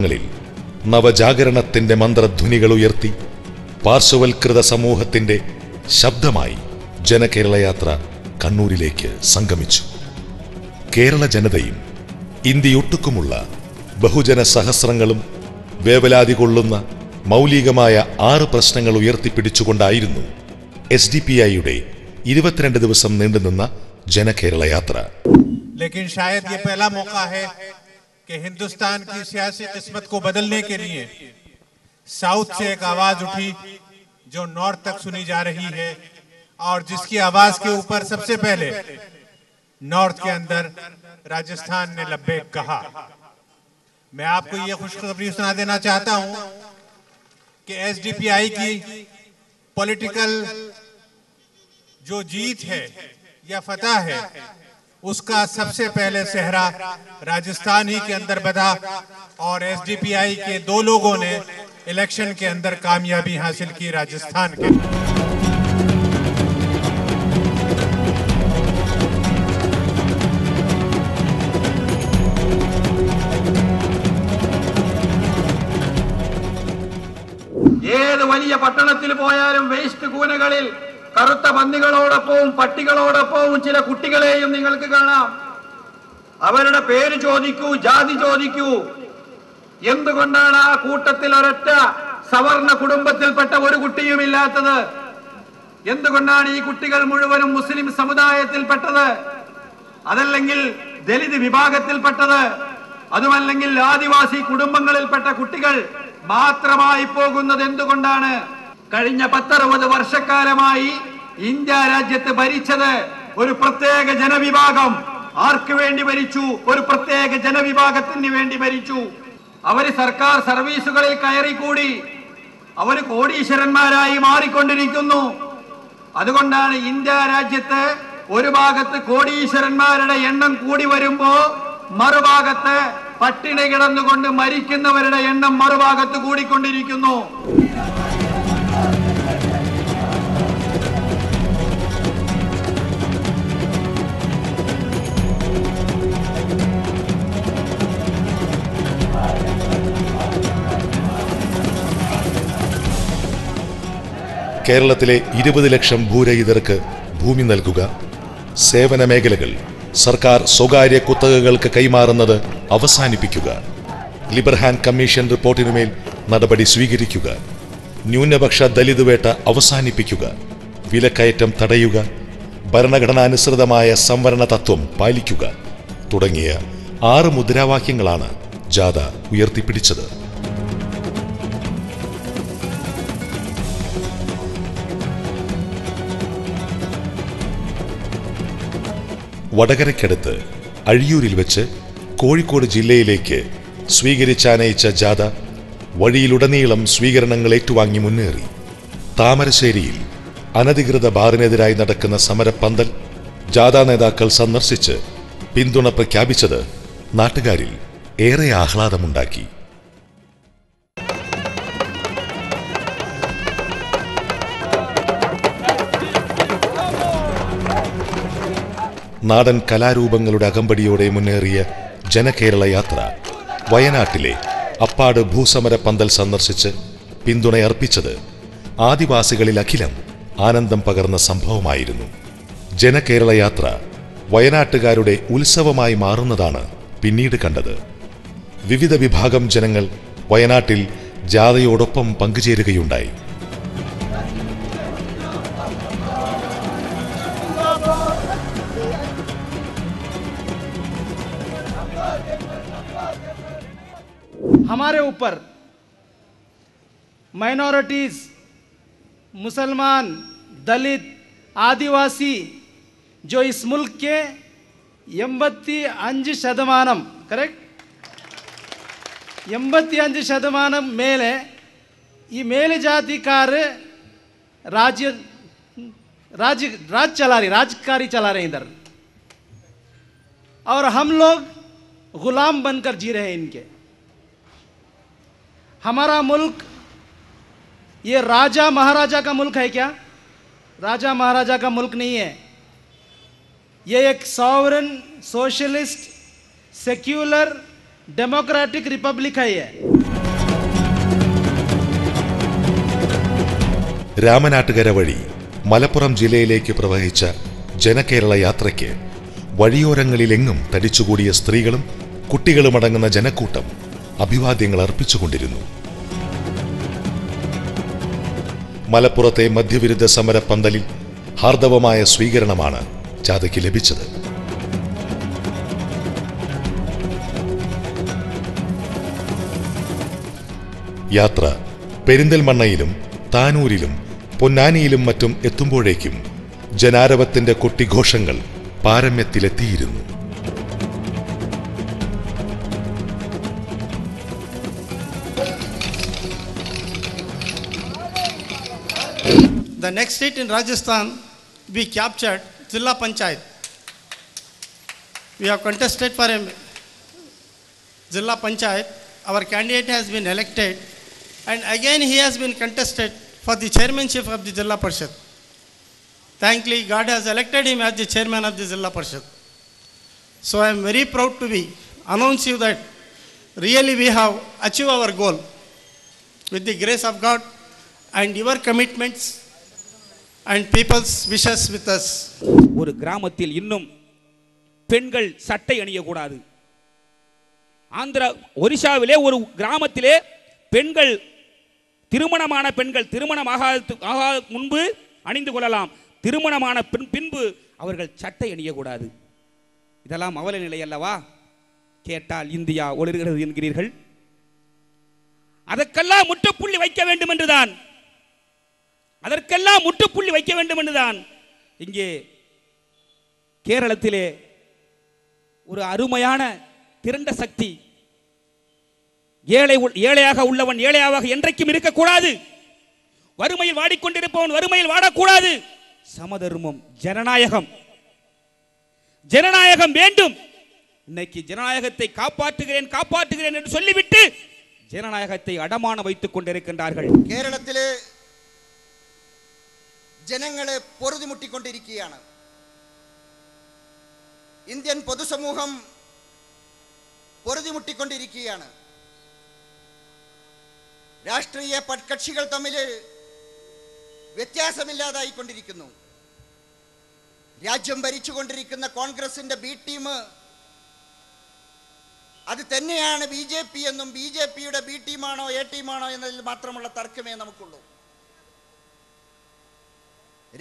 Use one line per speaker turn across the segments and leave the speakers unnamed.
ിൽ നവജാഗരണത്തിന്റെ മന്ത്രധ്വനികൾ ഉയർത്തി പാർശ്വവൽകൃത സമൂഹത്തിന്റെ ശബ്ദമായി ജനകേരളയാത്ര കണ്ണൂരിലേക്ക് സംഗമിച്ചു. കേരള ജനതയും ഇന്ത്യയൊട്ടുക്കുമുള്ള ബഹുജന സഹസ്രങ്ങളും വേവലാതി കൊള്ളുന്ന മൗലികമായ ആറ് പ്രശ്നങ്ങൾ ഉയർത്തിപ്പിടിച്ചുകൊണ്ടായിരുന്നു എസ് ഡി പി ഐയുടെ ഇരുപത്തിരണ്ട് ദിവസം നീണ്ടുനിന്ന ജനകേരളയാത്ര
ലേക്കിൻ कि हिंदुस्तान की सियासी किस्मत को बदलने के लिए साउथ से एक आवाज़ उठी जो नॉर्थ तक सुनी जा रही है और जिसकी आवाज़ के ऊपर सबसे पहले नॉर्थ के अंदर राजस्थान ने लब्बेक कहा। मैं आपको ये खुशखबरी सुना देना चाहता हूँ कि एसडीपीआई की पॉलिटिकल जो जीत है या फतह है उसका सबसे पहले सेहरा राजस्थान ही के अंदर बधा और एसडीपीआई के दो लोगों ने इलेक्शन के अंदर कामयाबी हासिल की राजस्थान के
ഏത് വലിയ പട്ടണത്തിൽ പോയാലും വേസ്റ്റ് കൂനകളിൽ കറുത്ത പന്നികളോടൊപ്പവും പട്ടികളോടൊപ്പവും ചില കുട്ടികളെയും നിങ്ങൾക്ക് കാണാം. അവരുടെ പേര് ചോദിക്കൂ ജാതി ചോദിക്കൂ. എന്തുകൊണ്ടാണ് ആ കൂട്ടത്തിൽ ഒരൊറ്റ സവർണ കുടുംബത്തിൽപ്പെട്ട ഒരു കുട്ടിയും ഇല്ലാത്തത്? എന്തുകൊണ്ടാണ് ഈ കുട്ടികൾ മുഴുവനും മുസ്ലിം സമുദായത്തിൽപ്പെട്ടത്? അതല്ലെങ്കിൽ ദലിത് വിഭാഗത്തിൽപ്പെട്ടത്? അതുമല്ലെങ്കിൽ ആദിവാസി കുടുംബങ്ങളിൽപ്പെട്ട കുട്ടികൾ മാത്രമായി പോകുന്നത് എന്തുകൊണ്ടാണ്? കഴിഞ്ഞ പത്തറുപത് വർഷക്കാലമായി ഇന്ത്യ രാജ്യത്ത് ഭരിച്ചത് ഒരു പ്രത്യേക ജനവിഭാഗം. ആർക്ക് വേണ്ടി ഭരിച്ചു? ഒരു പ്രത്യേക ജനവിഭാഗത്തിന് വേണ്ടി ഭരിച്ചു. അവർ സർക്കാർ സർവീസുകളിൽ കയറിക്കൂടി. അവർ കോടീശ്വരന്മാരായി മാറിക്കൊണ്ടിരിക്കുന്നു. അതുകൊണ്ടാണ് ഇന്ത്യ രാജ്യത്ത് ഒരു ഭാഗത്ത് കോടീശ്വരന്മാരുടെ എണ്ണം കൂടി വരുമ്പോ മറുഭാഗത്ത് പട്ടിണി കിടന്നുകൊണ്ട് മരിക്കുന്നവരുടെ എണ്ണം മറുഭാഗത്ത് കൂടിക്കൊണ്ടിരിക്കുന്നു.
കേരളത്തിലെ ഇരുപത് ലക്ഷം ഭൂരഹിതർക്ക് ഭൂമി നൽകുക. സേവന മേഖലകൾ. സർക്കാർ സ്വകാര്യ കുത്തകകൾക്ക് കൈമാറുന്നത് അവസാനിപ്പിക്കുക. ലിബർഹാൻ കമ്മീഷൻ റിപ്പോർട്ടിനുമേൽ നടപടി സ്വീകരിക്കുക. ന്യൂനപക്ഷ ദലിത് വേട്ട അവസാനിപ്പിക്കുക. വിലക്കയറ്റം തടയുക. ഭരണഘടനാനുസൃതമായ സംവരണ തത്വം പാലിക്കുക. തുടങ്ങിയ ആറ് മുദ്രാവാക്യങ്ങളാണ് ജാഥ ഉയർത്തിപ്പിടിച്ചത്. വടകരയ്ക്കടുത്ത് അഴിയൂരിൽ വെച്ച് കോഴിക്കോട് ജില്ലയിലേക്ക് സ്വീകരിച്ചാനയിച്ച ജാഥ വഴിയിലുടനീളം സ്വീകരണങ്ങൾ ഏറ്റുവാങ്ങി മുന്നേറി. താമരശ്ശേരിയിൽ അനധികൃത ബാറിനെതിരായി നടക്കുന്ന സമരപ്പന്തൽ ജാഥാ നേതാക്കൾ സന്ദർശിച്ച് പിന്തുണ പ്രഖ്യാപിച്ചത് നാട്ടുകാരിൽ ഏറെ ആഹ്ലാദമുണ്ടാക്കി. നാടൻ കലാരൂപങ്ങളുടെ അകമ്പടിയോടെ മുന്നേറിയ ജനകേരള യാത്ര വയനാട്ടിലെ അപ്പാട് ഭൂസമര പന്തൽ സന്ദർശിച്ച് പിന്തുണയർപ്പിച്ചത് ആദിവാസികളിൽ അഖിലം ആനന്ദം പകർന്ന സംഭവമായിരുന്നു. ജനകേരള യാത്ര വയനാട്ടുകാരുടെ ഉത്സവമായി മാറുന്നതാണ് പിന്നീട് കണ്ടത്. വിവിധ വിഭാഗം ജനങ്ങൾ വയനാട്ടിൽ ജാഥയോടൊപ്പം പങ്കുചേരുകയുണ്ടായി.
हमारे ऊपर माइनॉरिटीज़ मुसलमान दलित आदिवासी जो इस मुल्क के ಎಂಬತ್ತಿ ಅಂಜು ಶತಮಾನಂ ಕರೆಕ್ಟ್ ಎಂಬತ್ತಿ ಅಂಜು ಶತಮಾನಂ ಮೇಲೆ ಈ ಮೇಲೆ ಜಾತಿಕಾರ राज्य राज्य राज चला रही राजकारी चला रहे इधर और हम लोग गुलाम बनकर जी रहे हैं इनके हमारा मुल्क ये राजा महाराजा का मुल्क है क्या राजा महाराजा का मुल्क नहीं है ये एक sovereign socialist secular democratic republic है ये
രാമനാട്ടുകര വഴി മലപ്പുറം ജില്ലയിലേക്ക് പ്രവഹിച്ച ജനകേരള യാത്രയ്ക്ക് വഴിയോരങ്ങളിലെങ്ങും തടിച്ചുകൂടിയ സ്ത്രീകളും കുട്ടികളുമടങ്ങുന്ന ജനക്കൂട്ടം അഭിവാദ്യങ്ങൾ അർപ്പിച്ചുകൊണ്ടിരുന്നു മലപ്പുറത്തെ മധ്യവിരുദ്ധ സമര പന്തലിൽ ഹാർദവമായ സ്വീകരണമാണ് ജാഥയ്ക്ക് ലഭിച്ചത്. യാത്ര പെരിന്തൽമണ്ണയിലും താനൂരിലും പൊന്നാനിയിലും മറ്റും എത്തുമ്പോഴേക്കും ജനാരവത്തിന്റെ കൊട്ടിഘോഷങ്ങൾ പാരമ്യത്തിലെത്തിയിരുന്നു.
The next state in Rajasthan, we captured Zilla Panchayat. We have contested for a Zilla Panchayat. Our candidate has been elected, and again he has been contested for the chairmanship of the Zilla Parishad. Thankfully, God has elected him as the chairman of the Zilla Parishad. So I am very proud to be announce you that really we have achieved our goal with the grace of God and your commitments and people's wishes with us
ஒரு கிராமத்தில் இன்னும் பெண்கள் சட்டை அணியக்கூடாது. ஆந்திரா ஒரிசாவிலே ஒரு கிராமத்திலே பெண்கள் திருமணமான பெண்கள் திருமணம் ஆகா முன்பு அணிந்து கொள்ளலாம். திருமணமான பின் பின்பு அவர்கள் சட்டை அணியக்கூடாது. இதெல்லாம் அவல நிலை அல்லவா? கேட்டால் இந்தியா ஒளிர்கிறது என்கிறீர்கள். அதற்கெல்லாம் முற்றுப்புள்ளி வைக்க வேண்டும் என்றுதான். அதற்கெல்லாம் முற்றுப்புள்ளி வைக்க வேண்டும் என்றுதான் இங்கே கேரளத்திலே ஒரு அருமையான திரண்ட சக்தி. ஏழை ஏழையாக உள்ளவன் ஏழையாக என்றைக்கும் இருக்கக்கூடாது. வறுமையில் வாடிக்கொண்டிருப்பவன் வறுமையில் வாடக்கூடாது. சமதர்மம் ஜனநாயகம். ஜனநாயகம் வேண்டும். இன்னைக்கு ஜனநாயகத்தை காப்பாற்றுகிறேன் காப்பாற்றுகிறேன் என்று சொல்லிவிட்டு ஜனநாயகத்தை அடமான வைத்துக் கொண்டிருக்கின்றார்கள்.
கேரளத்திலே ജനങ്ങളെ പൊറുതിമുട്ടിക്കൊണ്ടിരിക്കുകയാണ്. ഇന്ത്യൻ പൊതുസമൂഹം പൊറുതിമുട്ടിക്കൊണ്ടിരിക്കുകയാണ്. രാഷ്ട്രീയ കക്ഷികൾ തമ്മിൽ വ്യത്യാസമില്ലാതായിക്കൊണ്ടിരിക്കുന്നു. രാജ്യം ഭരിച്ചുകൊണ്ടിരിക്കുന്ന കോൺഗ്രസിന്റെ ബി ടീം അത് തന്നെയാണ് ബി ജെ പി എന്നും ബി ജെ പിയുടെ ബി ടീമാണോ എ ടീമാണോ എന്നതിൽ മാത്രമുള്ള തർക്കമേ നമുക്കുള്ളൂ.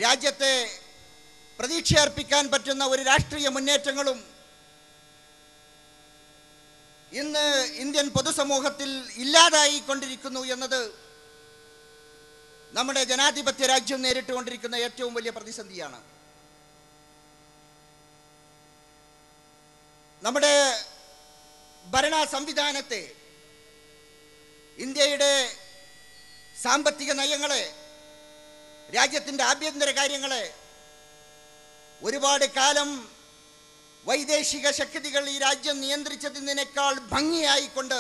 രാജ്യത്തെ പ്രതീക്ഷയർപ്പിക്കാൻ പറ്റുന്ന ഒരു രാഷ്ട്രീയ മുന്നേറ്റങ്ങളും ഇന്ന് ഇന്ത്യൻ പൊതുസമൂഹത്തിൽ ഇല്ലാതായി കൊണ്ടിരിക്കുന്നു എന്നത് നമ്മുടെ ജനാധിപത്യ രാജ്യം നേരിട്ടുകൊണ്ടിരിക്കുന്ന ഏറ്റവും വലിയ പ്രതിസന്ധിയാണ്. നമ്മുടെ ഭരണ സംവിധാനത്തെ ഇന്ത്യയുടെ സാമ്പത്തിക നയങ്ങളെ രാജ്യത്തിന്റെ ആഭ്യന്തര കാര്യങ്ങളെ ഒരുപാട് കാലം വൈദേശിക ശക്തികൾ ഈ രാജ്യം നിയന്ത്രിച്ചതിനേക്കാൾ ഭംഗിയായിക്കൊണ്ട്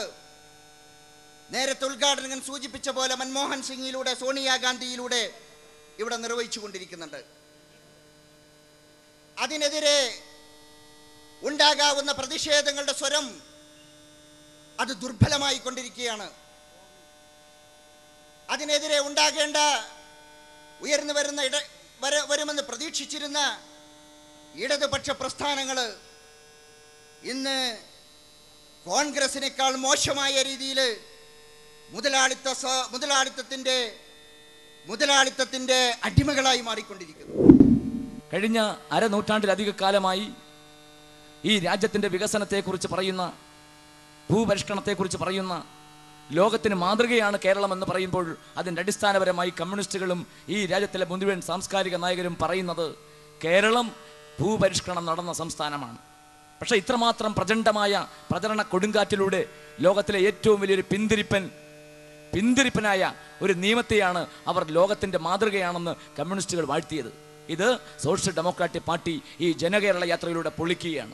നേരത്തെ ഉദ്ഘാടകൻ സൂചിപ്പിച്ച പോലെ മൻമോഹൻ സിംഗിലൂടെ സോണിയാഗാന്ധിയിലൂടെ ഇവിടെ നിർവഹിച്ചു കൊണ്ടിരിക്കുന്നുണ്ട് അതിനെതിരെ ഉണ്ടാകാവുന്ന പ്രതിഷേധങ്ങളുടെ സ്വരം അത് ദുർബലമായി കൊണ്ടിരിക്കുകയാണ് അതിനെതിരെ ഉണ്ടാകേണ്ട ഉയർന്നു വരുന്ന ഇട വര വരുമെന്ന് പ്രതീക്ഷിച്ചിരുന്ന ഇടതുപക്ഷ പ്രസ്ഥാനങ്ങൾ ഇന്ന് കോൺഗ്രസിനേക്കാൾ മോശമായ രീതിയിൽ മുതലാളിത്ത മുതലാളിത്തത്തിന്റെ മുതലാളിത്തത്തിന്റെ അടിമകളായി മാറിക്കൊണ്ടിരിക്കുന്നു.
കഴിഞ്ഞ അരനൂറ്റാണ്ടിലധിക കാലമായി ഈ രാജ്യത്തിന്റെ വികസനത്തെക്കുറിച്ച് പറയുന്ന ഭൂപരിഷ്കരണത്തെക്കുറിച്ച് പറയുന്ന ലോകത്തിന് മാതൃകയാണ് കേരളം എന്ന് പറയുമ്പോൾ അതിന്റെ അടിസ്ഥാനപരമായി കമ്മ്യൂണിസ്റ്റുകളും ഈ രാജ്യത്തിലെ മുഴുവൻ സാംസ്കാരിക നായകരും പറയുന്നത് കേരളം ഭൂപരിഷ്കരണം നടന്ന സംസ്ഥാനമാണ്. പക്ഷേ ഇത്രമാത്രം പ്രചണ്ഡമായ പ്രചരണ കൊടുങ്കാറ്റിലൂടെ ലോകത്തിലെ ഏറ്റവും വലിയൊരു പിന്തിരിപ്പൻ പിന്തിരിപ്പനായ ഒരു നിയമത്തെയാണ് അവർ ലോകത്തിന്റെ മാതൃകയാണെന്ന് കമ്മ്യൂണിസ്റ്റുകൾ വാഴ്ത്തിയത്. ഇത് സോഷ്യൽ ഡെമോക്രാറ്റിക് പാർട്ടി ഈ ജനകേരള യാത്രയിലൂടെ പൊളിക്കുകയാണ്.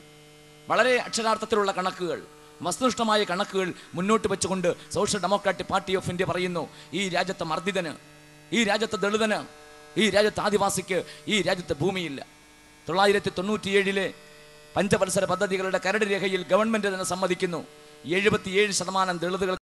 വളരെ അക്ഷരാർത്ഥത്തിലുള്ള കണക്കുകൾ. വസ്തുനിഷ്ഠമായ കണക്കുകൾ മുന്നോട്ട് വെച്ചുകൊണ്ട് social democratic party of India പറയുന്നു ഈ രാജ്യത്തെ മർദ്ദിതന് ഈ രാജ്യത്തെ ദളിതന് ഈ രാജ്യത്തെ ആദിവാസിക്ക് ഈ രാജ്യത്തെ ഭൂമിയില്ല. തൊള്ളായിരത്തി തൊണ്ണൂറ്റിയേഴിലെ പഞ്ചവത്സര പദ്ധതികളുടെ കരട് രേഖയിൽ ഗവൺമെന്റ് തന്നെ സമ്മതിക്കുന്നു. എഴുപത്തിയേഴ് ശതമാനം ദളിതുകൾ